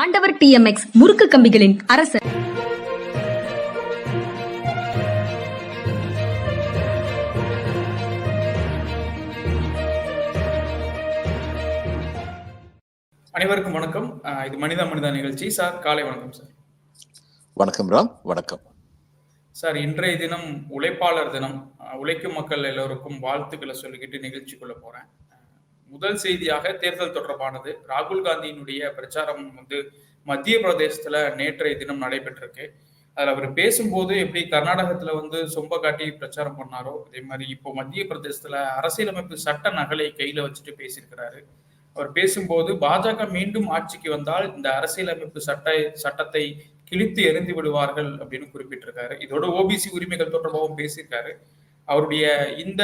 ஆண்டவர் டிஎம்எக்ஸ் முறுக்கு கம்பிகளின் அரசர். அனைவருக்கும் வணக்கம். இது மனிதா மனிதா நிகழ்ச்சி. சார் காலை வணக்கம் சார். வணக்கம் ராம் வணக்கம். சார் இன்றைய தினம் உழைப்பாளர் தினம். உழைக்கும் மக்கள் எல்லோருக்கும் வாழ்த்துக்களை சொல்லிக்கிட்டு நிகழ்ச்சிக்குள்ள போறேன். முதல் செய்தியாக தேர்தல் தொடர்பானது. ராகுல் காந்தியினுடைய பிரச்சாரம் வந்து மத்திய பிரதேசத்துல நேற்றைய தினம் நடைபெற்றிருக்கு. அதில் அவர் பேசும்போது எப்படி கர்நாடகத்துல வந்து சொம்ப காட்டி பிரச்சாரம் பண்ணாரோ அதே மாதிரி இப்போ மத்திய பிரதேசத்துல அரசியலமைப்பு சட்ட நகலை கையில வச்சுட்டு பேசியிருக்கிறாரு. அவர் பேசும்போது பாஜக மீண்டும் ஆட்சிக்கு வந்தால் இந்த அரசியலமைப்பு சட்ட சட்டத்தை கிழித்து எறிந்து விடுவார்கள் அப்படின்னு குறிப்பிட்டிருக்காரு. இதோட ஓபிசி உரிமைகள் தொடர்பாகவும் பேசியிருக்காரு. அவருடைய இந்த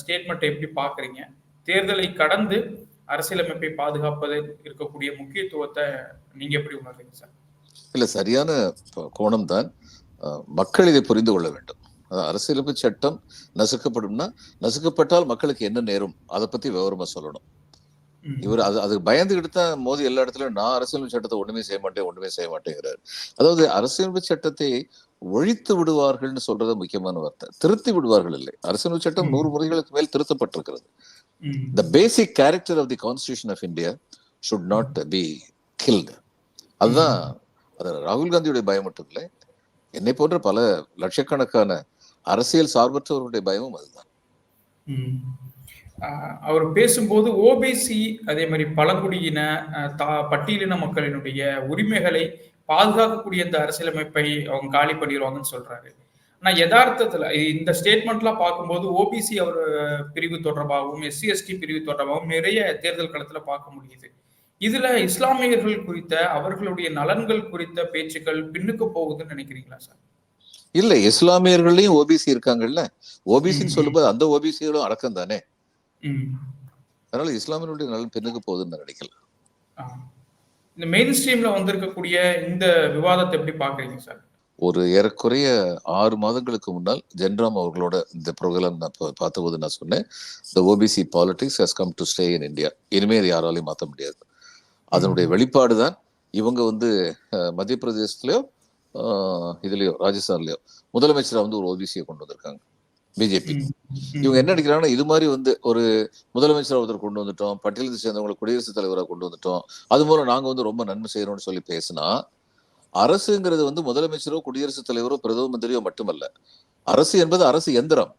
ஸ்டேட்மெண்ட்டை எப்படி பாக்குறீங்க தேர்தலை கடந்து அரசியலமைப்பை பாதுகாப்பது இருக்கக்கூடிய முக்கியத்துவத்தை நீங்க எப்படி உணர்றீங்க சார்? இல்ல சரியான கோணம் தான் மக்கள் இதை புரிந்து கொள்ள வேண்டும். அரசியலமைப்பு சட்டம் நசுக்கப்படும்னா நசுக்கப்பட்டால் மக்களுக்கு என்ன நேரும்? அதை பத்தி விவரமா சொல்லணும். இவர் அது அதுக்கு பயந்துகிட்டு தான் மோதி எல்லா இடத்துலயும் நான் அரசியலமைப்பு சட்டத்தை ஒண்ணுமே செய்ய மாட்டேன் ஒண்ணுமே செய்ய மாட்டேங்கிறார். அதாவது அரசியலமைப்பு சட்டத்தை ஒழித்து விடுவார்கள்னு சொல்றது முக்கியமான வார்த்தை. திருத்தி விடுவார்கள் இல்லை. அரசியலமைப்பு சட்டம். நூறு முறைகளுக்கு மேல் திருத்தப்பட்டிருக்கிறது. The basic character of the constitution of india should not be killed. அதுதான் அது ராகுல் காந்தியுடைய பயம் மட்டும் இல்லை. என்னை போன்ற பல லட்சக்கணக்கான அரசியல் சார்பற்றவர்களுடைய பயமும் அதுதான். ஆஹ் அவர் பேசும்போது ஓபிசி அதே மாதிரி பழங்குடியின தா- பட்டியலின மக்களினுடைய உரிமைகளை பாதுகாக்கக்கூடிய இந்த அரசியலமைப்பை அவங்க காலி பண்ணிடுவாங்கன்னு சொல்றாரு. ஆனா யதார்த்தத்துல இந்த ஸ்டேட்மெண்ட்லாம் பார்க்கும்போது ஓபிசி அவர் பிரிவு தொடர்பாகவும் எஸ்சி எஸ்டி பிரிவு தொடர்பாகவும் நிறைய தேர்தல் களத்துல பார்க்க முடியுது இதுல இஸ்லாமியர்கள் குறித்த அவர்களுடைய நலன்கள் குறித்த பேச்சுக்கள் பின்னுக்கு போகுதுன்னு நினைக்கிறீங்களா சார் இல்ல இஸ்லாமியர்களையும் ஓபிசி இருக்காங்கல்ல ஓபிசின்னு. சொல்லும்போது அந்த ஓபிசிகளும் அடக்கம் தானே ம். அதனால இஸ்லாமியர்களுடைய நலன் பின்னுக்கு போகுதுன்னு நான் நினைக்கல. இந்த மெயின் ஸ்ட்ரீம்ல வந்திருக்கக்கூடிய இந்த விவாதத்தை எப்படி பாக்குறீங்க சார் ஒரு ஏறக்குறைய ஆறு மாதங்களுக்கு முன்னால் ஜென்ராம் அவர்களோட இந்த ப்ரோக்ராம் நான் பார்த்தபோது நான் சொன்னேன் the OBC politics has come to stay in India இனிமே இது யாராலையும் மாற்ற முடியாது. அதனுடைய வெளிப்பாடு தான் இவங்க வந்து மத்திய பிரதேசத்துலயோ இதுலயோ ராஜஸ்தான்லயோ முதலமைச்சரா வந்து ஒரு ஓபிசியை கொண்டு வந்திருக்காங்க. பிஜேபி. இவங்க என்ன நினைக்கிறாங்கன்னா இது மாதிரி வந்து ஒரு முதலமைச்சர் ஒருத்தர் கொண்டு வந்துட்டோம் பட்டியலத்தை சேர்ந்தவங்களை குடியரசுத் தலைவராக கொண்டு வந்துட்டோம் அது மூலம் நாங்க வந்து ரொம்ப நன்மை செய்யறோம்னு சொல்லி பேசினா அரசுங்கிறது வந்து முதலமைச்சரோ குடியரசுத் தலைவரோ பிரதம மந்திரியோ மட்டுமல்ல அரசு என்பது அரசு எந்திரம்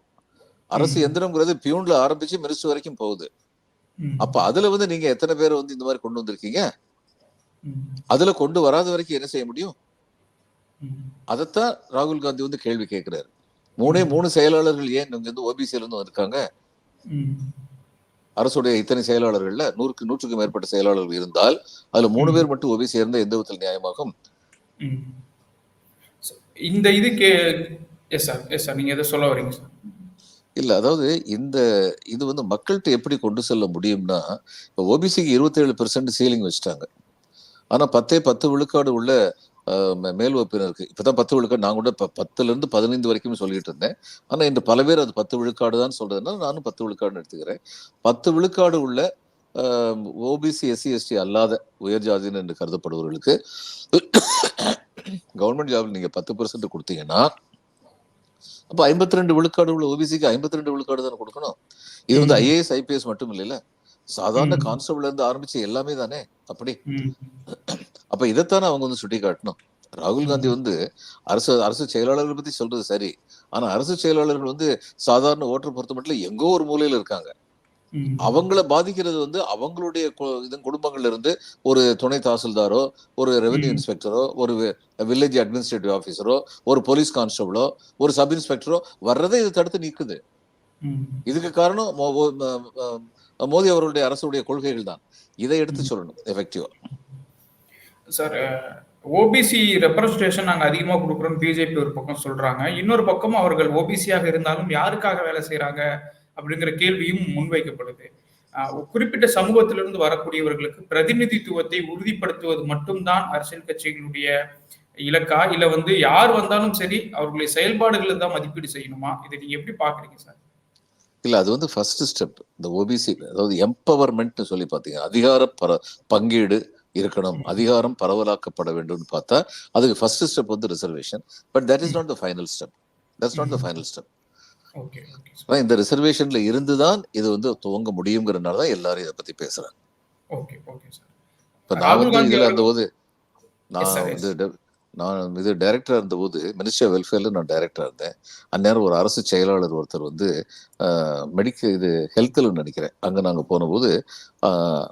அரசு. எந்திரம்ங்கிறது பியூன்ல ஆரம்பிச்சு மினிஸ்டர் வரைக்கும் போகுது. அப்ப அதுல வந்து நீங்க எத்தனை பேர் வந்து இந்த மாதிரி கொண்டு வந்திருக்கீங்க. அதுல கொண்டு வராத வரைக்கும் என்ன செய்ய முடியும். அதைத்தான் ராகுல் காந்தி வந்து கேள்வி கேட்கிறாரு மூணே மூணு செயலாளர்கள் ஏன் இங்க வந்து ஓபிசில இருந்து வந்திருக்காங்க. அரசுடைய இத்தனை செயலாளர்கள்ல நூறுக்கு நூற்றுக்கும் மேற்பட்ட செயலாளர்கள் இருந்தால் அதுல மூணு. பேர் மட்டும் ஓபிசி இருந்தா எந்த விதத்தில் நியாயமாகும் இந்த இதுக்கு எஸ் சார் எஸ் சார் நீங்க எதை சொல்ல வரீங்க சார் இல்ல அதாவது இந்த இது வந்து மக்கள்கிட்ட எப்படி கொண்டு செல்ல முடியும்னா இப்போ ஓபிசிக்கு இருபத்தேழு பெர்சன்ட் சீலிங் வச்சுட்டாங்க. ஆனா பத்தே பத்து விழுக்காடு உள்ள மேல் வகுப்பினருக்கு இப்பதான் பத்து விழுக்காடு நான் கூட இப்போ பத்துல இருந்து பதினைந்து வரைக்கும் சொல்லிட்டு இருந்தேன். ஆனா இன்று பல பேர் அது பத்து விழுக்காடு தான் சொல்றதுன்னா நானும் பத்து விழுக்காடுன்னு எடுத்துக்கிறேன். பத்து விழுக்காடு உள்ள ஓபிசி எஸ்சி எஸ்டி அல்லாத உயர் ஜாதின்னு என்று கருதப்படுபவர்களுக்கு கவர்மெண்ட் ஜாப்ல நீங்க பத்து பெர்சென்ட் கொடுத்தீங்கன்னா அப்ப ஐம்பத்தி ரெண்டு விழுக்காடு உள்ள ஓபிசிக்கு ஐம்பத்தி ரெண்டு விழுக்காடு தானே கொடுக்கணும் இது வந்து. ஐஏஎஸ் ஐபிஎஸ் மட்டும் இல்லைல்ல சாதாரண ம். கான்ஸ்டபிள்ல இருந்து ஆரம்பிச்சு எல்லாமே தானே அப்படி. அப்ப இதைத்தானே அவங்க வந்து சுட்டி காட்டணும் ராகுல் காந்தி வந்து அரசு அரசு செயலாளர்கள் பத்தி சொல்றது சரி ஆனா அரசு செயலாளர்கள் வந்து சாதாரண ஓட்டர் பொறுத்த மட்டும் எங்கோ ஒரு மூலையில இருக்காங்க. அவங்கள பாதிக்கிறது வந்து அவங்களுடைய கு- இதன் குடும்பங்கள்ல இருந்து ஒரு துணை தாசில்தாரோ ஒரு ரெவென்யூ. இன்ஸ்பெக்டரோ ஒரு வில்லேஜ் அட்மினிஸ்ட்ரேட்டிவ் ஆஃபீஸரோ ஒரு போலீஸ் கான்ஸ்டபிளோ ஒரு சப் இன்ஸ்பெக்டரோ வர்றதை இது தடுத்து நீக்குது. ம். இதுக்கு காரணம் மோ- மோ- ம- ம- மோடி அவர்களுடைய அரசுடைய கொள்கைகள் தான். இதை எடுத்து சொல்லணும் எஃபெக்டிவா சார் ஓபிசி ரெப்ரஸன்டேஷன் நாங்க அதிகமா கொடுக்குறோம் பிஜேபி ஒரு பக்கம் சொல்றாங்க. இன்னொரு பக்கம் அவர்கள் ஓபிசியாக இருந்தாலும் யாருக்காக வேலை செய்றாங்க? அப்படிங்கிற கேள்வியும் முன்வைக்கப்படுது. குறிப்பிட்ட சமூகத்திலிருந்து வரக்கூடியவர்களுக்கு பிரதிநிதித்துவத்தை உறுதிப்படுத்துவது மட்டும்தான் அரசியல் கட்சிகளுடைய இலக்கா? இல்ல வந்து யார் வந்தாலும் சரி அவர்களுடைய செயல்பாடுகளை தான் மதிப்பீடு செய்யணுமா? இதை நீங்க எப்படி பாக்குறீங்க சார்? இல்ல அது வந்து ஃபர்ஸ்ட் ஸ்டெப் இந்த ஓபிசி அதாவது எம்பவர்மெண்ட் சொல்லி பாத்தீங்க அதிகார பர பங்கீடு இருக்கணும். அதிகாரம் பரவலாக்கப்பட வேண்டும்னு பார்த்தா அதுக்கு ஃபர்ஸ்ட் ஸ்டெப் வந்து reservation but that is not the final step that's not the final step இந்த ரிசர்வேஷன்ல இருந்து தான் இது வந்து துவங்க முடியுங்கிறனால தான் எல்லாரும் இதை பத்தி பேசுறாங்க. ஓகே ஓகே சார் இப்ப நான் வந்து இதுல அவர்கள்- இருந்தபோது நான். வந்து நான் இது டைரக்டரா இருந்தபோது மினிஸ்ட்ரி ஆஃப் வெல்ஃபேர்ல நான் டைரக்டரா இருந்தேன் அந்நேரம் ஒரு அரசு செயலாளர் ஒருத்தர் வந்து மெடிக்க இது ஹெல்த்ல நினைக்கிறேன். அங்க நாங்க போனபோது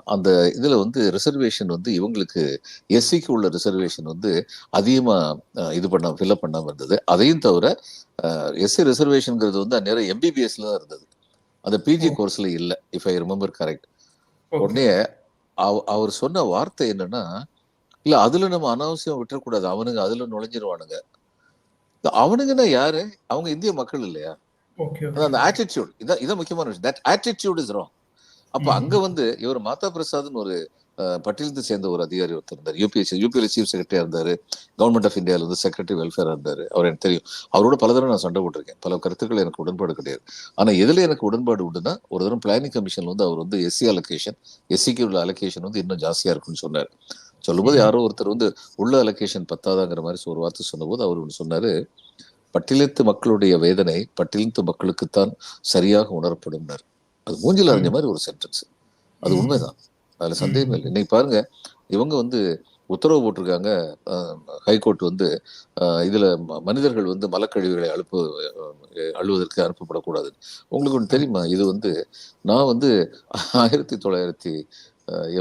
அந்த இதுல வந்து ரிசர்வேஷன் வந்து இவங்களுக்கு எஸ்சிக்கு உள்ள ரிசர்வேஷன் வந்து அதிகமா ஆஹ், இது பண்ண ஃபில்அப் பண்ணாம இருந்தது. அதையும் தவிர எஸ்சி ரிசர்வேஷன்ங்கிறது வந்து அந்நேரம் எம்பிபிஎஸ்ல தான் இருந்தது. அந்த பிஜி. கோர்ஸ்ல இல்ல இஃப் ஐ ரிமெம்பர் கரெக்ட் உடனே அவ- அவர் சொன்ன வார்த்தை என்னன்னா இல்ல அதுல நம்ம அனாவசியம் விட்டுறக்கூடாது. அவனுங்க அதுல நுழைஞ்சிருவானுங்க. அவனுங்கன்னா யாரு? அவங்க இந்திய மக்கள் இல்லையா? அந்த ஆட்டிடியூட் இதான் இதான் முக்கியமான விஷயம். தட் ஆட்டிடியூட் இஸ் ராங் அப்ப. அங்க வந்து இவர் மாதா பிரசாத்னு ஒரு பட்டியலத்தை சேர்ந்த ஒரு அதிகாரி ஒருத்தர் இருந்தார். யூபிஎஸ்சி யூபிஎல் சீஃப் செக்ரட்டரியா இருந்தாரு. கவர்மெண்ட் ஆஃப் இந்தியால வந்து செக்ரட்டரி வெல்ஃபேரா இருந்தாரு. அவர் எனக்கு தெரியும். அவரோட பல தடவை நான் சண்டை போட்டிருக்கேன். பல கருத்துக்கள் எனக்கு உடன்பாடு கிடையாது. ஆனா எதுல எனக்கு உடன்பாடு உண்டுன்னா ஒரு தரம் பிளானிங் கமிஷன்ல வந்து அவர் வந்து எஸ்சி அலோகேஷன் எஸ்சிக்கு உள்ள அலோகேஷன் வந்து இன்னும் ஜாஸ்தியா இருக்குன்னு சொன்னார். சொல்லும்போது. யாரோ ஒருத்தர் வந்து உள்ள அலோகேஷன் பத்தாதாங்கிற மாதிரி ஒரு வார்த்தை சொன்னபோது அவர் ஒன்று சொன்னாரு பட்டியலித்து மக்களுடைய வேதனை பட்டியலித்து மக்களுக்குத்தான் சரியாக உணரப்படும்னார். அது மூஞ்சில அறிஞ்ச மாதிரி ஒரு சென்டென்ஸ் அது. உண்மைதான். அதுல சந்தேகமே இல்லை. இன்னைக்கு பாருங்க இவங்க வந்து உத்தரவு போட்டிருக்காங்க ஹைகோர்ட் வந்து இதுல மனிதர்கள் வந்து மலக்கழிவுகளை அழுப்பு அழுவதற்கு அனுப்பப்படக்கூடாது. உங்களுக்கு ஒன்று தெரியுமா? இது வந்து நான் வந்து ஆயிரத்தி தொள்ளாயிரத்தி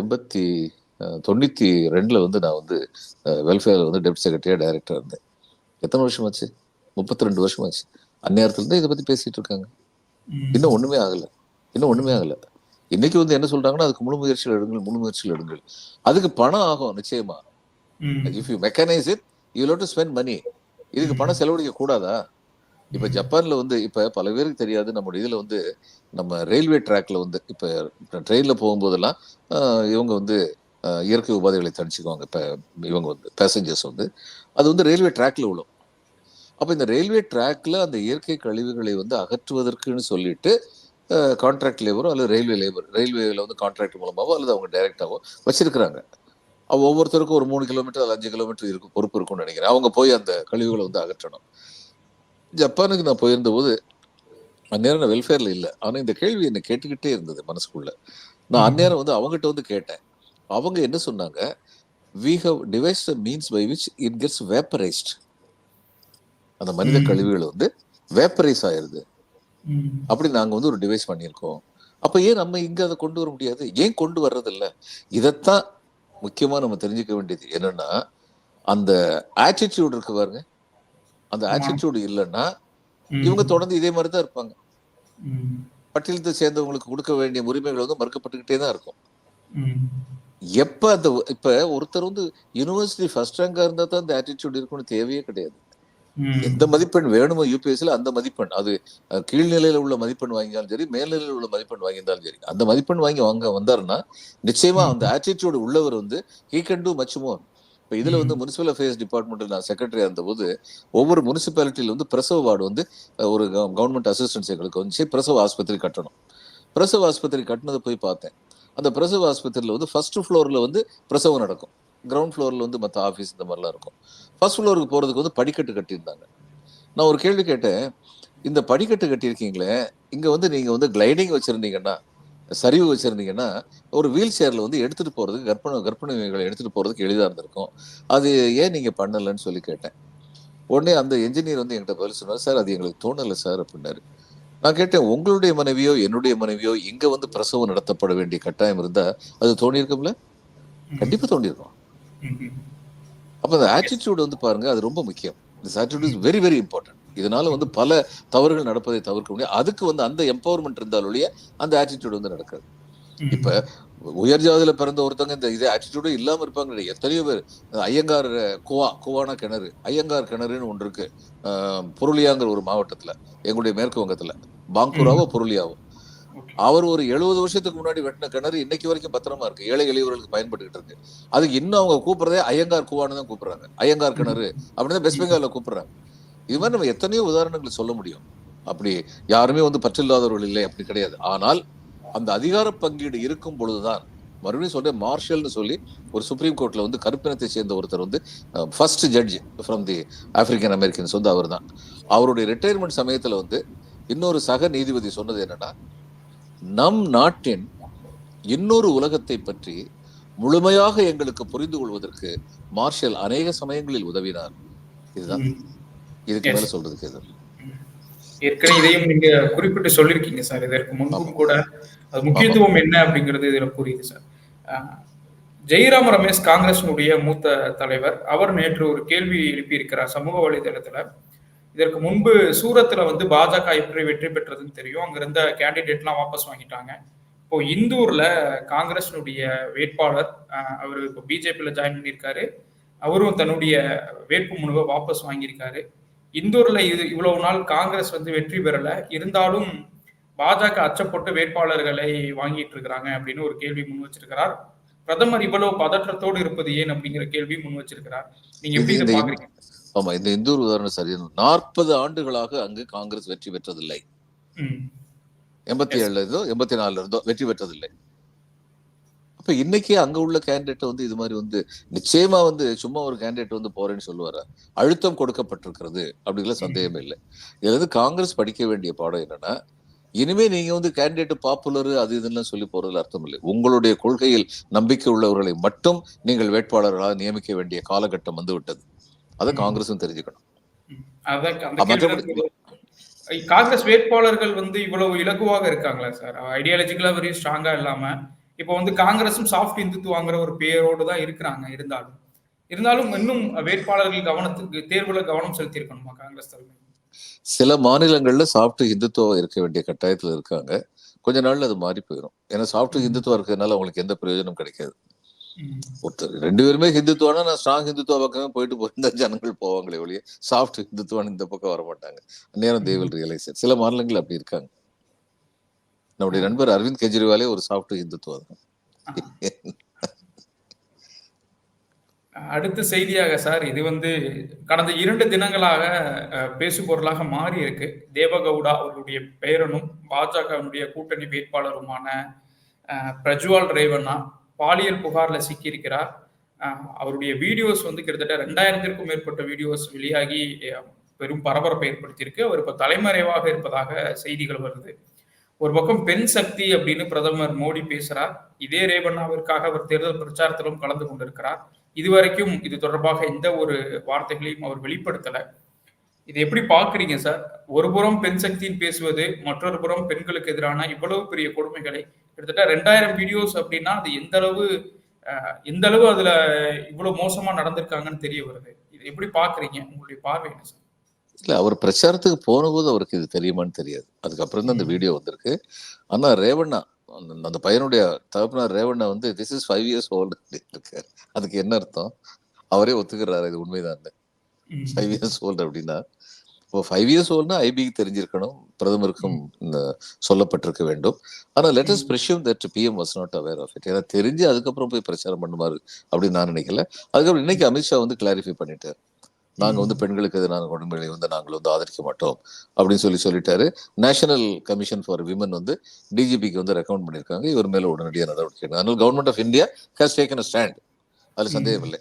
எண்பத்தி தொண்ணூத்தி ரெண்டுல வந்து நான் வந்து வெல்ஃபேர்ல வந்து டெப்டி செக்ரட்டரியா டைரக்டர் இருந்தேன். எத்தனை வருஷமாச்சு? முப்பத்தி ரெண்டு வருஷமாச்சு. அந்நேரத்துல இருந்து இதை பத்தி பேசிட்டு இருக்காங்க. இன்னும் ஒண்ணுமே ஆகல. இன்னும் ஒண்ணுமே ஆகல. இன்னைக்கு வந்து என்ன சொல்றாங்கன்னா அதுக்கு முழு முயற்சிகள் எடுங்கள் முழு முயற்சிகள் எடுங்கள். அதுக்கு பணம் ஆகும் நிச்சயமா. If you mechanize it you to spend money இதுக்கு பணம் செலவழிக்க கூடாதா? இப்ப ஜப்பான்ல வந்து இப்ப பல பேருக்கு தெரியாது நம்ம இதுல வந்து நம்ம ரயில்வே ட்ராக்ல வந்து இப்ப ட்ரெயின்ல போகும்போதெல்லாம் இவங்க வந்து இயற்கை உபாதைகளை தணிச்சுக்குவாங்க. இப்போ இவங்க வந்து பேசஞ்சர்ஸ் வந்து. அது வந்து ரயில்வே ட்ராக்ல விழும். அப்போ இந்த ரயில்வே ட்ராக்ல அந்த இயற்கை கழிவுகளை வந்து அகற்றுவதற்குன்னு சொல்லிட்டு கான்ட்ராக்ட் லேபரோ அல்லது ரயில்வே லேபர் ரயில்வேல வந்து கான்ட்ராக்ட் மூலமாகவோ அல்லது அவங்க டைரெக்டாகவோ வச்சிருக்கிறாங்க. அவ ஒவ்வொருத்தருக்கும் ஒரு மூணு கிலோமீட்டர் அல்லது அஞ்சு கிலோமீட்டர் இருக்கும் பொறுப்பு இருக்கும்னு நினைக்கிறேன். அவங்க போய் அந்த கழிவுகளை வந்து அகற்றணும். ஜப்பானுக்கு நான் போயிருந்தபோது அந்நேரம் நான் வெல்ஃபேர்ல இல்லை. ஆனால் இந்த கேள்வி என்னை கேட்டுக்கிட்டே இருந்தது மனசுக்குள்ள. நான் அந்நேரம் வந்து அவங்ககிட்ட வந்து கேட்டேன். அவங்க என்ன சொன்னாங்க we have device means by which it gets vaporised அந்த மனித. கழிவுகள் வந்து வேப்பரைஸ் ஆயிருது. அப்படி நாங்க வந்து ஒரு டிவைஸ் பண்ணியிருக்கோம் அப்ப ஏன் நம்ம இங்க அதை கொண்டு வர முடியாது ஏன் கொண்டு வர்றது இல்ல இதைத்தான் முக்கியமா நம்ம தெரிஞ்சுக்க வேண்டியது என்னன்னா அந்த ஆட்டிடியூட் இருக்கு பாருங்க அந்த. ஆட்டிடியூட் இல்லைன்னா. இவங்க தொடர்ந்து இதே மாதிரி தான் இருப்பாங்க. பட்டியலத்தை சேர்ந்தவங்களுக்கு கொடுக்க வேண்டிய உரிமைகள் வந்து மறுக்கப்பட்டுக்கிட்டே தான் இருக்கும். எப்ப அந்த இப்ப ஒருத்தர் வந்து யூனிவர்சிட்டி ஃபர்ஸ்ட் ரேங்கா இருந்தா தான் அந்த ஆட்டிடியூட் இருக்கும்னு தேவையே கிடையாது. எந்த மதிப்பெண் வேணுமோ யூபிஎஸ்சில அந்த மதிப்பெண் அது கீழ்நிலையில உள்ள மதிப்பெண் வாங்கினாலும் சரி மேல்நிலையில உள்ள மதிப்பெண் வாங்கியிருந்தாலும் சரி அந்த மதிப்பெண் வாங்கி வாங்க வந்தாருன்னா நிச்சயமா அந்த ஆட்டிடியூட் உள்ளவர் வந்து he can do much more இப்போ இதுல வந்து முனிசிபல் அஃபேர்ஸ் டிபார்ட்மெண்ட்ல நான் செக்ரட்டரியா இருந்தபோது ஒவ்வொரு முனிசிபாலிட்டியில வந்து பிரசவ வார்டு வந்து ஒரு கவர்மெண்ட் அசிஸ்டன்ஸ் எங்களுக்கு வந்து பிரசவ ஆஸ்பத்திரி கட்டணும். பிரசவ ஆஸ்பத்திரி கட்டினதை போய் பார்த்தேன். அந்த பிரசவ ஆஸ்பத்திரியில் வந்து ஃபர்ஸ்ட் ஃப்ளோரில் வந்து பிரசவம் நடக்கும். கிரவுண்ட் ஃப்ளோரில் வந்து மற்ற ஆஃபீஸ் இந்த மாதிரிலாம் இருக்கும். ஃபர்ஸ்ட் ஃப்ளோருக்கு போகிறதுக்கு வந்து படிக்கட்டு கட்டியிருந்தாங்க. நான் ஒரு கேள்வி கேட்டேன். இந்த படிக்கட்டு கட்டியிருக்கீங்களே இங்கே வந்து நீங்கள் வந்து கிளைடிங் வச்சுருந்தீங்கன்னா சரிவு வச்சுருந்தீங்கன்னா ஒரு வீல் சேரில் வந்து எடுத்துகிட்டு போகிறதுக்கு கர்ப்பண கர்ப்பிணிகளை எடுத்துகிட்டு போகிறதுக்கு எளிதாக இருந்திருக்கும். அது ஏன் நீங்கள் பண்ணலைன்னு சொல்லி கேட்டேன். உடனே அந்த என்ஜினியர் வந்து என்கிட்ட பதில் சொன்னார் சார் அது எங்களுக்கு தோணலை சார் அப்படின்னாரு. நான் கேட்டேன் உங்களுடைய மனைவியோ என்னுடைய மனைவியோ இங்க வந்து பிரசவம் நடத்தப்பட வேண்டிய கட்டாயம் இருந்தா அது தோணியிருக்கும்ல? கண்டிப்பா தோண்டியிருக்கும். அப்ப அந்த ஆட்டிடியூட் வந்து பாருங்க அது ரொம்ப முக்கியம். This attitude is very very important இதனால வந்து பல தவறுகள் நடப்பதை தவிர்க்க முடியும். அதுக்கு வந்து அந்த எம்பவர்மெண்ட் இருந்தாலொழிய அந்த ஆட்டிடியூட் வந்து நடக்காது. இப்ப உயர் ஜாதியில பிறந்த ஒருத்தவங்க இந்த இதே ஆட்டிடியூடும் இல்லாம இருப்பாங்க எத்தனையோ பேர். ஐயங்கார் குவா குவானா கிணறு. ஐயங்கார் கிணறுன்னு ஒன்று இருக்கு. புருளியாங்கிற ஒரு மாவட்டத்துல எங்களுடைய மேற்கு வங்கத்துல. பாங்கூராவோ புருளியாவோ. அவர் ஒரு எழுபது வருஷத்துக்கு முன்னாடி வெட்டின கிணறு இன்னைக்கு வரைக்கும் பத்திரமா இருக்கு. ஏழை எளியவர்களுக்கு பயன்பட்டுக்கிட்டு இருக்கு. அதுக்கு இன்னும் அவங்க கூப்பிடுறதே ஐயங்கார் குவான்னு தான் கூப்பிடுறாங்க. ஐயங்கார் கிணறு அப்படின்னு வெஸ்ட் பெங்கால்ல கூப்பிடுறாங்க. இது மாதிரி நம்ம எத்தனையோ உதாரணங்களை சொல்ல முடியும். அப்படி யாருமே வந்து பற்றில்லாதவர்கள் இல்லை அப்படி கிடையாது. ஆனால் அந்த அதிகார பங்கீடு இருக்கும் பொழுதுதான் மறுபடியும் சொல்றேன் மார்ஷல்னு சொல்லி ஒரு சுப்ரீம் கோர்ட்ல வந்து கருப்பினத்தை சேர்ந்த ஒருத்தர் வந்து first judge from the African Americans வந்து அவர் தான் அவருடைய ரிட்டையர்மெண்ட் சமயத்துல வந்து இன்னொரு சக நீதிபதி சொன்னது என்னன்னா நம் நாட்டின் இன்னொரு உலகத்தை பற்றி முழுமையாக எங்களுக்கு புரிந்து கொள்வதற்கு மார்ஷல் அநேக சமயங்களில் உதவினார். இதுதான். இதுக்கு. மேல சொல்றதுக்கு ஏற்கனவே இதையும் நீங்க குறிப்பிட்டு சொல்லியிருக்கீங்க சார் இதற்கு முன்பும் கூட அது முக்கியத்துவம் என்ன அப்படிங்கிறது இதுல புரியுது சார். ஜெயராம் ரமேஷ் காங்கிரசினுடைய மூத்த தலைவர் அவர் நேற்று ஒரு கேள்வி எழுப்பியிருக்கிறார் சமூக வலைதளத்துல. இதற்கு முன்பு சூரத்துல வந்து பாஜக எப்படி வெற்றி பெற்றதுன்னு தெரியும். அங்க இருந்த கேண்டிடேட்லாம் வாபஸ் வாங்கிட்டாங்க. இப்போ இந்தூர்ல காங்கிரசினுடைய வேட்பாளர் அவர் இப்போ பிஜேபியில ஜாயின் பண்ணியிருக்காரு. அவரும் தன்னுடைய வேட்பு மனுவை வாபஸ் வாங்கியிருக்காரு. இந்தூர்ல இது இவ்வளவு நாள் காங்கிரஸ் வந்து வெற்றி பெறல. இருந்தாலும் பாஜக அச்சப்பட்டு வேட்பாளர்களை வாங்கிட்டு இருக்கிறாங்க அப்படின்னு ஒரு கேள்வி முன் வச்சிருக்கிறார். பிரதமர் இவ்வளவு பதற்றத்தோடு இருப்பது ஏன் அப்படிங்கிற கேள்வி முன் வச்சிருக்கிறார். நீங்க எப்படி இது இதை இந்த பாக்குறீங்க ஆமா இந்த இந்தூர் உதாரணம் சரியான நாற்பது ஆண்டுகளாக அங்கு காங்கிரஸ் வெற்றி பெற்றதில்லை. எண்பத்தி. ஏழுல இருந்தோ எண்பத்தி நாலுல இருந்தோ வெற்றி பெற்றதில்லை. அப்ப இன்னைக்கு அங்க உள்ள கேண்டிடேட் வந்து இது மாதிரி வந்து நிச்சயமா வந்து சும்மா ஒரு கேண்டிடேட் வந்து போறேன்னு சொல்லுவாரா? அழுத்தம் கொடுக்கப்பட்டிருக்கிறது அப்படிங்கிற சந்தேகமே இல்லை. இதுல இருந்து காங்கிரஸ் படிக்க வேண்டிய பாடம் என்னன்னா இனிமே நீங்க வந்து கேண்டிடேட் பாப்புலர் அது இதெல்லாம் சொல்லி போறதுல அர்த்தம் இல்லை உங்களுடைய கொள்கையில் நம்பிக்கை உள்ளவர்களை மட்டும் நீங்கள் வேட்பாளர்களாக நியமிக்க வேண்டிய காலகட்டம் வந்து விட்டது அதை. காங்கிரஸும் தெரிஞ்சுக்கணும். காங்கிரஸ் வேட்பாளர்கள் வந்து இவ்வளவு இலகுவாக இருக்காங்களா சார்? ஐடியாலஜிக்கலா வெரி ஸ்ட்ராங்கா இல்லாம இப்போ வந்து காங்கிரஸும் சாஃப்ட் இந்துத்துவாங்கிற ஒரு பேரோடு தான் இருக்கிறாங்க இருந்தாலும். இருந்தாலும் இன்னும் வேட்பாளர்கள் கவனத்துக்கு தேர்வுல கவனம் செலுத்தி இருக்கணுமா காங்கிரஸ் தலைமை? சில மாநிலங்கள்ல சாஃப்ட் இந்துத்துவம் இருக்க வேண்டிய கட்டாயத்துல இருக்காங்க. கொஞ்ச நாள்ல அது மாறி போயிடும் ஏன்னா சாஃப்ட் இந்துத்துவம் இருக்கிறதுனால அவங்களுக்கு எந்த பிரயோஜனம் கிடைக்காது. ஒருத்தர் ரெண்டு பேருமே ஹிந்துத்துவானா நான் ஸ்ட்ராங் ஹிந்துத்துவ பக்கமே போயிட்டு போயிருந்தா ஜனங்கள் போவாங்களே ஒழிய சாஃப்ட் ஹிந்துத்துவான்னு இந்த பக்கம் வர மாட்டாங்க நேரம் தேவில் ரியலைஸ் சில மாநிலங்கள் அப்படி இருக்காங்க. நம்முடைய நண்பர் அரவிந்த் கெஜ்ரிவாலே ஒரு சாஃப்ட் ஹிந்துத்துவா தான் அடுத்த செய்தியாக சார் இது வந்து கடந்த இரண்டு தினங்களாக பேசு பொருளாக மாறி இருக்கு தேவகவுடா அவருடைய பெயரனும் பாஜகவினுடைய கூட்டணி வேட்பாளருமான பிரஜ்வால் ரேவண்ணா பாலியல் புகார்ல சிக்கியிருக்கிறார். அவருடைய வீடியோஸ் வந்து கிட்டத்தட்ட ரெண்டாயிரத்திற்கும் மேற்பட்ட வீடியோஸ் வெளியாகி பெரும் பரபரப்பை ஏற்படுத்தியிருக்கு. அவர் இப்போ தலைமறைவாக இருப்பதாக செய்திகள் வருது. ஒரு பக்கம் பெண் சக்தி அப்படின்னு பிரதமர் மோடி பேசுறார். இதே ரேவண்ணாவிற்காக அவர் தேர்தல் பிரச்சாரத்திலும் கலந்து கொண்டிருக்கிறார். இதுவரைக்கும் இது தொடர்பாக எந்த ஒரு வார்த்தைகளையும் அவர் வெளிப்படுத்தல. இதை எப்படி பாக்குறீங்க சார்? ஒரு புறம் பெண் சக்தின்னு பேசுவது மற்றொரு புறம் பெண்களுக்கு எதிரான இவ்வளவு பெரிய கொடுமைகளை கிட்டத்தட்ட ரெண்டாயிரம் வீடியோஸ் அப்படின்னா அது எந்த அளவு எந்த அளவு அதுல இவ்வளவு மோசமா நடந்திருக்காங்கன்னு தெரிய வருது. இதை எப்படி பாக்குறீங்க உங்களுடைய பார்வை என்ன சார்? இல்ல அவர் பிரச்சாரத்துக்கு போன போது அவருக்கு இது தெரியுமான்னு தெரியாது. அதுக்கப்புறம் தான் அந்த வீடியோ வந்திருக்கு. ஆனா ரேவண்ணா அந்த பையனுடைய தகப்பனார் ரேவண்ணா வந்து this is five years old இருக்காரு அதுக்கு என்ன அர்த்தம்? அவரே ஒத்துக்கிறாரு இது உண்மைதான். ஃபைவ் இயர்ஸ் ஓல்டு அப்படின்னா இப்போ ஃபைவ் இயர்ஸ் ஓல்டுனா ஐபிக்கு தெரிஞ்சிருக்கணும். பிரதமருக்கும் இந்த சொல்லப்பட்டிருக்க வேண்டும். ஆனா let's presume that PM was not aware of it ஏன்னா தெரிஞ்சு அதுக்கப்புறம் போய் பிரச்சாரம் பண்ணுமாறு அப்படின்னு நான் நினைக்கல. அதுக்கப்புறம் இன்னைக்கு அமித்ஷா வந்து கிளாரிஃபை பண்ணிட்டார். நாங்க வந்து பெண்களுக்கு எதிரான கொடுமைகளை வந்து நாங்கள் வந்து ஆதரிக்க மாட்டோம் அப்படின்னு சொல்லி சொல்லிட்டாரு. நேஷனல் கமிஷன் ஃபார் விமன் வந்து டிஜிபிக்கு வந்து ரெக்கமெண்ட் பண்ணியிருக்காங்க. இவர் மேல உடனடியாக நடவடிக்கை. அதனால government of India has taken a stand அதுல சந்தேகம் இல்லை.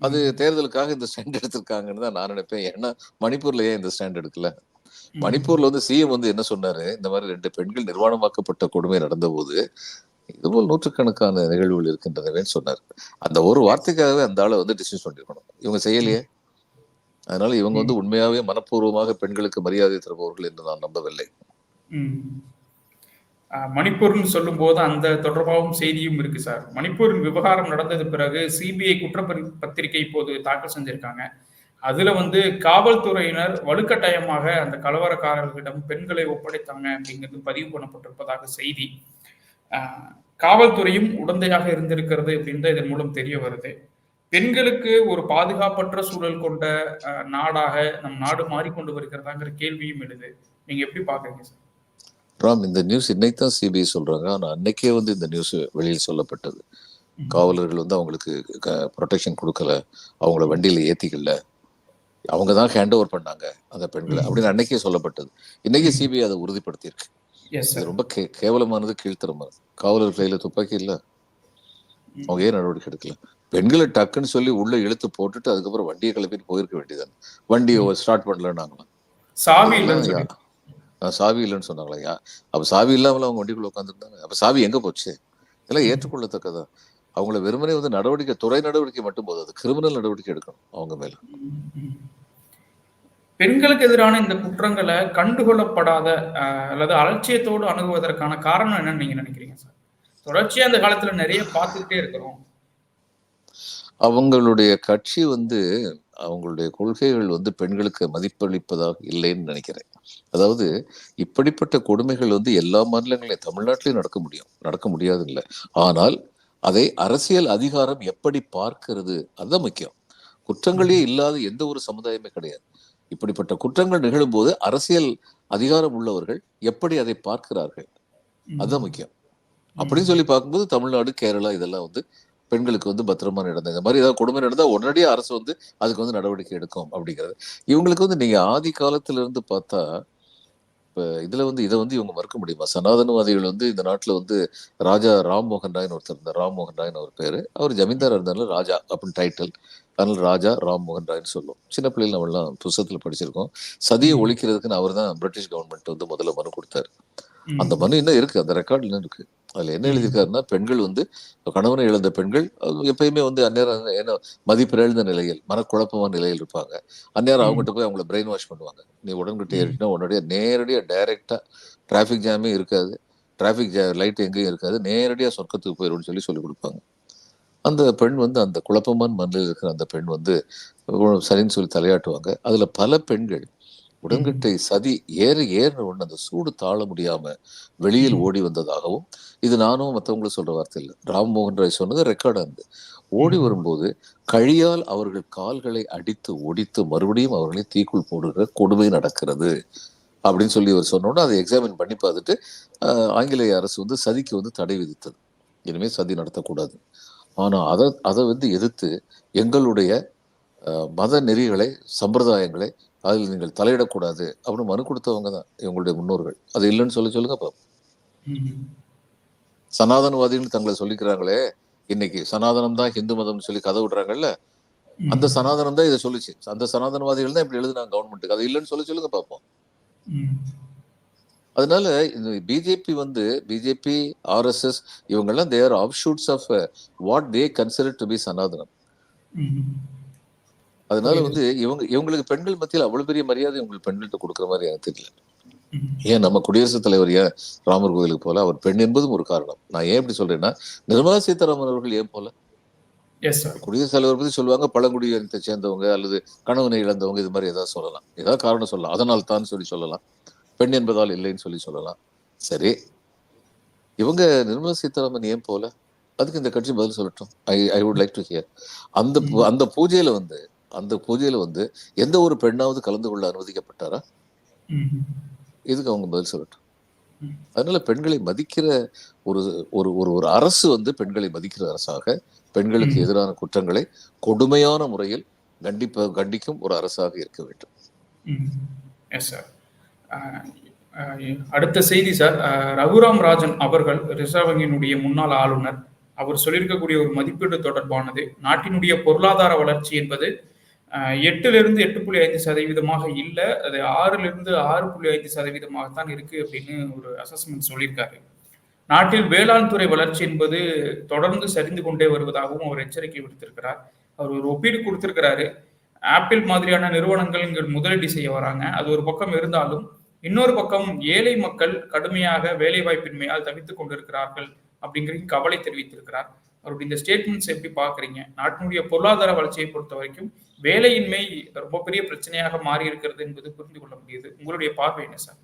அது தேர்தலுக்காக இந்த ஸ்டாண்ட் எடுத்திருக்காங்கன்னு தான் நான் நினைப்பேன். ஏன்னா மணிப்பூர்ல ஏன் இந்த ஸ்டாண்ட் எடுக்கல? மணிப்பூர்ல வந்து சிஎம் வந்து என்ன சொன்னாரு? இந்த மாதிரி ரெண்டு பெண்கள் நிர்வாணமாக்கப்பட்ட கொடுமை நடந்தபோது இதுபோல் நூற்றுக்கணக்கான நிகழ்வுகள் இருக்கின்றனவேன்னு சொன்னார். அந்த ஒரு வார்த்தைக்காகவே அந்த ஆளை வந்து டிஸ்மிஸ் பண்ணிருக்கணும் இவங்க செய்யலையே. அதனால இவங்க வந்து உண்மையாவே மனப்பூர்வமாக பெண்களுக்கு மரியாதை தருபவர்கள் என்று நான் நம்பவில்லை. மணிப்பூர்னு சொல்லும் போது அந்த தொடர்பாகவும் செய்தியும் இருக்கு சார். மணிப்பூரின் விவகாரம் நடந்தது பிறகு சிபிஐ குற்றப்பரி- பத்திரிகை இப்போது தாக்கல் செஞ்சிருக்காங்க. அதுல வந்து காவல்துறையினர் வலுக்கட்டாயமாக அந்த கலவரக்காரர்களிடம் பெண்களை ஒப்படைத்தாங்க அப்படிங்கிறது பதிவு பண்ணப்பட்டிருப்பதாக செய்தி. காவல்துறையும் உடந்தையாக இருந்திருக்கிறது அப்படின்ற இதன் மூலம் தெரிய வருது. பெண்களுக்கு ஒரு பாதுகாப்பற்ற சூழல் கொண்ட நாடாக நம் நாடு மாறிக்கொண்டு வருகிறதாங்கிற கேள்வியும் எழுது. நீங்க எப்படி பாக்குறீங்க சார்? ராம் இந்த நியூஸ் இன்னைக்கு தான் சிபிஐ சொல்றாங்க. ஆனா அன்னைக்கே வந்து இந்த நியூஸ் வெளியில் சொல்லப்பட்டது. காவலர்கள் வந்து அவங்களுக்கு ப்ரொடெக்ஷன் கொடுக்கல. அவங்கள வண்டியில ஏத்திக்கல. அவங்க தான் ஹேண்ட் ஓவர் பண்ணாங்க அந்த பெண்களை அப்படின்னு அன்னைக்கே சொல்லப்பட்டது. இன்னைக்கு சிபிஐ அதை உறுதிப்படுத்தியிருக்கு. எஸ் இது ரொம்ப கே- கேவலமானது கீழ்த்தரமானது. காவலர் கையில துப்பாக்கி இல்ல? அவங்க ஏன் நடவடிக்கை எடுக்கல? பெண்களை டக்குன்னு சொல்லி உள்ள இழுத்து போட்டுட்டு அதுக்கப்புறம் வண்டியை கிளப்பிட்டு போயிருக்க வேண்டியதானே வண்டியை ஸ்டார்ட் பண்ணலன்னாங்களாம் சாவி இல்லைன்னு சொல்லி ஆ, சாவி இல்லைன்னு சொன்னாங்களா யா? அப்ப சாவி இல்லாமல் அவங்க வண்டிக்குள்ள உட்காந்துருந்தாங்க அப்ப சாவி எங்க போச்சு? இதெல்லாம் ஏற்றுக்கொள்ளத்தக்கதா? அவங்கள வெறுமனே வந்து நடவடிக்கை துறை நடவடிக்கை மட்டும் போதாது. கிரிமினல் நடவடிக்கை எடுக்கணும் அவங்க மேல. பெண்களுக்கு எதிரான இந்த குற்றங்களை கண்டுகொள்ளப்படாத அல்லது அலட்சியத்தோடு அணுகுவதற்கான காரணம் என்னன்னு நீங்க நினைக்கிறீங்க சார்? தொடர்ச்சியா அந்த காலத்துல நிறைய பார்த்துக்கிட்டே இருக்கிறோம். அவங்களுடைய கட்சி வந்து அவங்களுடைய கொள்கைகள் வந்து பெண்களுக்கு மதிப்பளிப்பதாக இல்லைன்னு நினைக்கிறேன். அதாவது இப்படிப்பட்ட கொடுமைகள் வந்து எல்லா மாநிலங்களையும் தமிழ்நாட்டிலையும் நடக்க முடியும். நடக்க முடியாது இல்லை ஆனால் அதை அரசியல் அதிகாரம் எப்படி பார்க்கிறது அதுதான் முக்கியம். குற்றங்களே இல்லாத எந்த ஒரு சமுதாயமே கிடையாது. இப்படிப்பட்ட குற்றங்கள் நிகழும்போது அரசியல் அதிகாரம் உள்ளவர்கள் எப்படி அதை பார்க்கிறார்கள்? அதுதான் முக்கியம். அப்படின்னு சொல்லி பார்க்கும்போது தமிழ்நாடு கேரளா இதெல்லாம் வந்து பெண்களுக்கு வந்து பத்திரமா நடந்த இந்த மாதிரி ஏதாவது கொடுமை நடந்தா உடனடியாக அரசு வந்து அதுக்கு வந்து நடவடிக்கை எடுக்கும் அப்படிங்கிறது. இவங்களுக்கு வந்து நீங்க ஆதி காலத்துல இருந்து பார்த்தா இப்ப இதுல வந்து இதை வந்து இவங்க மறுக்க முடியுமா? சனாதனவாதிகள் வந்து இந்த நாட்டுல வந்து ராஜா ராம்மோகன் ராய்னு ஒருத்தர் இருந்தார். ராம்மோகன் ராய்னு ஒரு பேரு. அவர் ஜமீன்தார் இருந்தாலும் ராஜா அப்படின்னு டைட்டில் அதனால ராஜா ராம்மோகன் ராய்னு சொல்லுவோம் சின்ன பிள்ளைகள் நம்மளாம் புஸ்தகத்துல படிச்சிருக்கோம். சதியை ஒழிக்கிறதுக்குன்னு அவர் தான் பிரிட்டிஷ் கவர்மெண்ட் வந்து முதல்ல மனு கொடுத்தாரு. அந்த மனு இன்னும் இருக்கு. அந்த ரெக்கார்ட் இன்னும் இருக்கு. அதுல என்ன எழுதியிருக்காருன்னா பெண்கள் வந்து கணவனை இழந்த பெண்கள் எப்பயுமே வந்து அந்நேரம் என்ன மதிப்பிழந்த நிலையில் மனக்குழப்பமான நிலையில் இருப்பாங்க. அந்நேரம். அவங்ககிட்ட போய் அவங்கள பிரெயின் வாஷ் பண்ணுவாங்க. நீ உடன்கிட்ட ஏறிட்டுனா உடனடியா நேரடியா டைரக்டா டிராஃபிக் ஜாமே இருக்காது. டிராஃபிக் ஜா லைட் எங்கேயும் இருக்காது. நேரடியா சொர்க்கத்துக்கு போயிடும்னு சொல்லி சொல்லி கொடுப்பாங்க. அந்த பெண் வந்து அந்த குழப்பமான மனதில் இருக்கிற அந்த பெண் வந்து சரின்னு சொல்லி தலையாட்டுவாங்க. அதுல பல பெண்கள் உடன்கட்டை சதி ஏற ஏறின உடனே அந்த சூடு தாழ முடியாம வெளியில். ஓடி வந்ததாகவும் இது நானும் மற்றவங்களும் சொல்ற வார்த்தை இல்லை. ராம்மோகன் ராய் சொன்னது ரெக்கார்டா இருந்து. ஓடி. வரும்போது கழியால் அவர்கள் கால்களை அடித்து ஒடித்து மறுபடியும் அவர்களை தீக்குள் போடுகிற கொடுமை நடக்கிறது அப்படின்னு சொல்லி அவர் சொன்னோட அதை எக்ஸாமின் பண்ணி பார்த்துட்டு ஆங்கிலேய அரசு வந்து சதிக்கு வந்து தடை விதித்தது. இனிமே சதி நடத்தக்கூடாது. ஆனா அதை அதை வந்து எதிர்த்து எங்களுடைய மத நெறிகளை சம்பிரதாயங்களை அதில் நீங்கள் தலையிடக்கூடாது அப்படின்னு மனு கொடுத்தவங்க தான் எங்களுடைய முன்னோர்கள். அது இல்லைன்னு சொல்லி சொல்லுங்க பாப்போம் ம். சனாதனவாதிகள் தங்களை சொல்லிக்கிறாங்களே இன்னைக்கு சனாதனம் தான் ஹிந்து மதம்னு சொல்லி கதை விடுறாங்கல்ல? அந்த சனாதனம் தான் இதை சொல்லுச்சு. அந்த சனாதனவாதிகள் தான் இப்படி எழுதுனாங்க கவர்மெண்ட்டுக்கு அது இல்லைன்னு சொல்லி சொல்லுங்க பார்ப்போம். அதனால இந்த பிஜேபி வந்து பிஜேபி ஆர்எஸ்எஸ் இவங்கெல்லாம் they're offshoots of what they consider to be சனாதனம். அதனால. வந்து இவங்க இவங்களுக்கு பெண்கள் மத்தியில் அவ்வளவு பெரிய மரியாதை உங்களுக்கு பெண்கள்கிட்ட கொடுக்குற மாதிரி எனக்கு தெரியல. ஏன் நம்ம குடியரசுத் தலைவர் ஏன் ராமர் கோயிலுக்கு போல அவர் பெண் என்பதும் ஒரு காரணம். நான் ஏன் இப்படி சொல்றேன்னா நிர்மலா சீதாராமன் அவர்கள் ஏன் போல குடியரசுத் தலைவர் பத்தி சொல்லுவாங்க பழங்குடியினத்தை சேர்ந்தவங்க அல்லது கணவனை இழந்தவங்க இது மாதிரி ஏதாவது சொல்லலாம். ஏதாவது காரணம் சொல்லலாம். அதனால் தான் சொல்லி சொல்லலாம். பெண் என்பதால் இல்லைன்னு சொல்லி சொல்லலாம். சரி. இவங்க நிர்மலா சீதாராமன் ஏன் போல அதுக்கு இந்த கட்சி பதில் சொல்லட்டும். I I would like to hear அந்த அந்த பூஜையில வந்து அந்த பூஜையில வந்து எந்த ஒரு பெண்ணாவது கலந்து கொள்ள அனுமதிக்கப்பட்டாரா? இதுக்கு அவங்க பதில் சொல்லட்டும். அதனால பெண்களை மதிக்கிற ஒரு ஒரு ஒரு ஒரு அரசு வந்து பெண்களை மதிக்கிற அரசாக பெண்களுக்கு எதிரான குற்றங்களை கொடுமையான முறையில் கண்டிப்ப கண்டிக்கும் ஒரு அரசாக இருக்க வேண்டும். எஸ் சார் அடுத்த செய்தி சார் ரகுராம் ராஜன் அவர்கள் ரிசர்வ் வங்கியினுடைய முன்னாள் ஆளுநர். அவர் சொல்லியிருக்கக்கூடிய ஒரு மதிப்பீடு தொடர்பானது நாட்டினுடைய பொருளாதார வளர்ச்சி என்பது எட்டுலேருந்து எட்டு புள்ளி ஐந்து சதவீதமாக இல்லை அது ஆறுலேருந்து ஆறு புள்ளி ஐந்து சதவீதமாகத்தான் இருக்குது அப்படின்னு ஒரு அசஸ்மெண்ட் சொல்லியிருக்காரு. நாட்டில் வேளாண் துறை வளர்ச்சி என்பது தொடர்ந்து சரிந்து கொண்டே வருவதாகவும் அவர் எச்சரிக்கை விடுத்திருக்கிறார். அவர் ஒரு ஒப்பீடு கொடுத்திருக்கிறாரு. ஆப்பிள் மாதிரியான நிறுவனங்கள் இங்கு முதலீடு செய்ய வராங்க. அது ஒரு பக்கம் இருந்தாலும் இன்னொரு பக்கம் ஏழை மக்கள் கடுமையாக வேலைவாய்ப்பின்மையால் தவித்துக் கொண்டிருக்கிறார்கள் அப்படிங்கிற கவலை தெரிவித்திருக்கிறார். அவருடைய இந்த ஸ்டேட்மெண்ட்ஸ் எப்படி பாக்குறீங்க நாட்டினுடைய பொருளாதார வளர்ச்சியை பொறுத்த வரைக்கும் வேலையின்மை ரொம்ப பெரிய பிரச்சனையாக மாறி இருக்கிறது என்பது புரிந்து கொள்ள முடியுது. உங்களுடைய பார்வை என்ன சார்?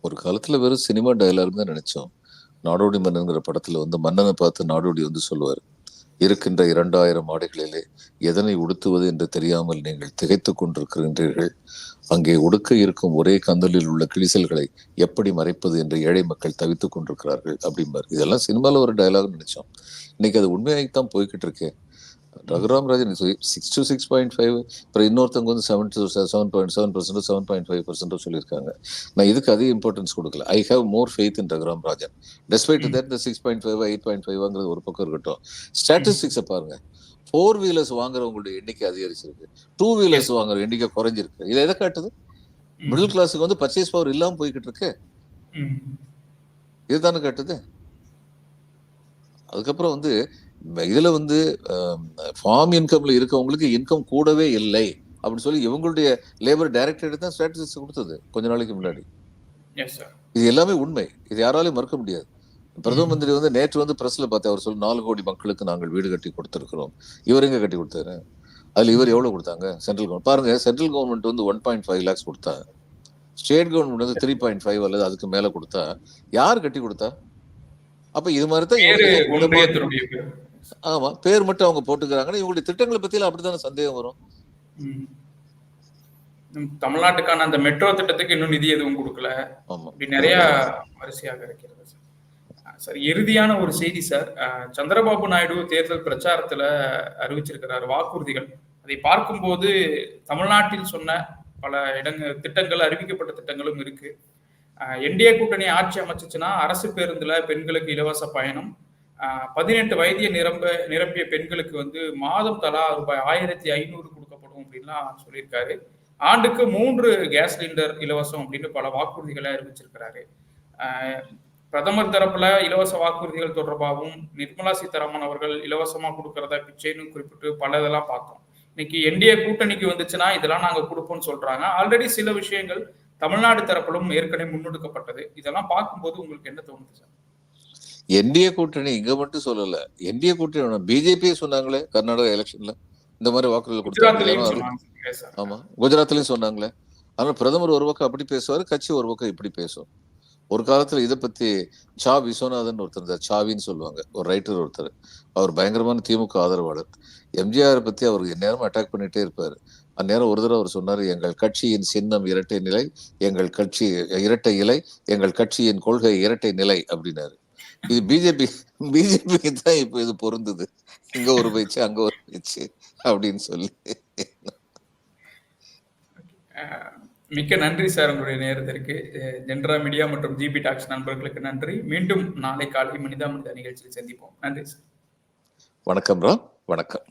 ஒரு காலத்துல வெறும் சினிமா டயலாக் தான் நினைச்சோம். நாடோடி மன்னன்கிற படத்துல வந்து மன்னனை பார்த்து நாடோடி வந்து சொல்லுவார். இருக்கின்ற இரண்டாயிரம் ஆடைகளிலே எதனை உடுத்துவது என்று தெரியாமல் நீங்கள் திகைத்துக் கொண்டிருக்கின்றீர்கள் அங்கே உடுக்க இருக்கும் ஒரே கந்தலில் உள்ள கிழிசல்களை எப்படி மறைப்பது என்று ஏழை மக்கள் தவித்துக் கொண்டிருக்கிறார்கள் அப்படிம்பார். இதெல்லாம் சினிமாவில் ஒரு டயலாக் நினைச்சோம். இன்னைக்கு அது உண்மையாகத்தான் போய்கிட்டு இருக்கேன் Raghuram Rajan six to six point five அப்புறம் இன்னொருத்தவங்க வந்து seven to seven point seven percent seven point five percent சொல்லியிருக்காங்க. நான் இதுக்கு அதிக இம்பார்ட்டன்ஸ் கொடுக்கல. I have more faith in Raghuram Rajan. Despite. That இந்த six point five eight point ஃபைவ்ங்கிறது ஒரு பக்கம் இருக்கட்டும். ஸ்டாட்டிஸ்டிக்ஸை பாருங்க. ஃபோர் வீலர்ஸ் வாங்குறவங்களுடைய எண்ணிக்கை அதிகரிச்சிருக்கு. டூ வீலர்ஸ் வாங்குற எண்ணிக்கை குறைஞ்சிருக்கு. இது எதை காட்டுது. மிடில் கிளாஸுக்கு வந்து பர்ச்சேஸ் பவர் இல்லாம போய்கிட்டு இருக்கு. இதுதானே காட்டுது? அதுக்கப்புறம் வந்து இதுல வந்து ஃபார்ம் இன்கம்ல இருக்கவங்களுக்கு இன்கம் கூடவே இல்லை அப்படின்னு சொல்லி இவங்களுடைய லேபர் டைரக்டரேட் தான் ஸ்டாட்டிஸ்டிக்ஸ் கொடுத்தது கொஞ்ச நாளைக்கு முன்னாடி. இது எல்லாமே உண்மை. இது யாராலையும் மறுக்க முடியாது. பிரதம மந்திரி வந்து நேற்று வந்து பிரஸ்ல பார்த்தேன் அவர் சொல்லி நாலு கோடி மக்களுக்கு நாங்கள் வீடு கட்டி கொடுத்திருக்கிறோம். இவர் எங்க கட்டி கொடுத்தாரு? அதுல இவர் எவ்வளவு கொடுத்தாங்க? சென்ட்ரல் கவர்மெண்ட் பாருங்க சென்ட்ரல் கவர்மெண்ட் வந்து ஒன் பாயிண்ட் ஃபைவ் லேக்ஸ் கொடுத்தா ஸ்டேட் கவர்மெண்ட் வந்து த்ரீ பாயிண்ட் ஃபைவ் அல்லது அதுக்கு மேல கொடுத்தா யார் கட்டி கொடுத்தா? அப்ப இது மாதிரி தான் ஆமா பேர் மட்டும் அவங்க போட்டுக்கிறாங்கன்னா இவங்களுடைய திட்டங்களை பத்தியில அப்படித்தானே சந்தேகம் வரும்? தமிழ்நாட்டுக்கான அந்த மெட்ரோ திட்டத்துக்கு இன்னும் நிதி எதுவும் கொடுக்கல. இப்படி நிறைய வரிசையாக இருக்கிறது சார். இறுதியான ஒரு செய்தி சார். சந்திரபாபு நாயுடு தேர்தல் பிரச்சாரத்துல அறிவிச்சிருக்கிறார் வாக்குறுதிகள். அதை பார்க்கும்போது தமிழ்நாட்டில் சொன்ன பல இடங்கள் திட்டங்கள் அறிவிக்கப்பட்ட திட்டங்களும் இருக்கு. என்டிஏ கூட்டணி ஆட்சி அமைச்சுச்சுன்னா அரசு பேருந்துல பெண்களுக்கு இலவச பயணம் பதினெட்டு வயதிய நிரம்ப நிரம்பிய பெண்களுக்கு வந்து மாதம் தலா ரூபாய் ஆயிரத்தி ஐநூறு கொடுக்கப்படும் அப்படின்லாம் சொல்லியிருக்காரு. ஆண்டுக்கு மூன்று கேஸ் சிலிண்டர் இலவசம் அப்படின்னு பல வாக்குறுதிகளை அறிவிச்சிருக்கிறாரு. பிரதமர் தரப்புல இலவச வாக்குறுதிகள் தொடர்பாகவும் நிர்மலா சீதாராமன் அவர்கள் இலவசமா கொடுக்கறத பிச்சைன்னு குறிப்பிட்டு பல இதெல்லாம் பார்த்தோம். இன்னைக்கு என்டிஏ கூட்டணிக்கு வந்துச்சுன்னா இதெல்லாம் நாங்க கொடுப்போம்னு சொல்றாங்க. ஆல்ரெடி சில விஷயங்கள் தமிழ்நாடு தரப்பிலும் ஏற்கனவே முன்னெடுக்கப்பட்டது. இதெல்லாம் பார்க்கும்போது உங்களுக்கு என்ன தோணுது சார்? என்டிஏ கூட்டணி இங்க மட்டும் சொல்லல. என்டிஏ கூட்டணி பிஜேபி சொன்னாங்களே கர்நாடகா எலெக்ஷன்ல இந்த மாதிரி குஜராத்லயும் கொடுத்தாங்க. ஆமா. குஜராத்லயும் சொன்னாங்களே. ஆனா பிரதமர் ஒரு பக்கம் அப்படி பேசுவாரு கட்சி ஒரு பக்கம் இப்படி பேசும். ஒரு காலத்துல இதை பத்தி சா விஸ்வநாதன் ஒருத்தர் இருந்தார். சாவின்னு சொல்லுவாங்க. ஒரு ரைட்டர் ஒருத்தர். அவர் பயங்கரமான திமுக ஆதரவாளர். எம்ஜிஆர் பத்தி அவர் நேரம் அட்டாக் பண்ணிட்டே இருப்பாரு. அந்நேரம் ஒரு தடவை அவர் சொன்னாரு எங்கள் கட்சியின் சின்னம் இரட்டை நிலை எங்கள் கட்சி இரட்டை இலை எங்கள் கட்சியின் கொள்கை இரட்டை நிலை அப்படின்னாரு. இது பிஜேபி பிஜேபிக்கு தான் இப்ப இது பொருந்தது. இங்க ஒரு பேச்சு அங்க ஒரு பேச்சு அப்படின்னு சொல்லி. மிக்க நன்றி சார் உங்களுடைய நேரத்திற்கு. ஜென்ரா மீடியா மற்றும் ஜிபி டாக்ஸ் நண்பர்களுக்கு நன்றி. மீண்டும் நாளை காலை மனிதா மனிதா நிகழ்ச்சியில் சந்திப்போம். நன்றி சார். வணக்கம் ராம் வணக்கம்.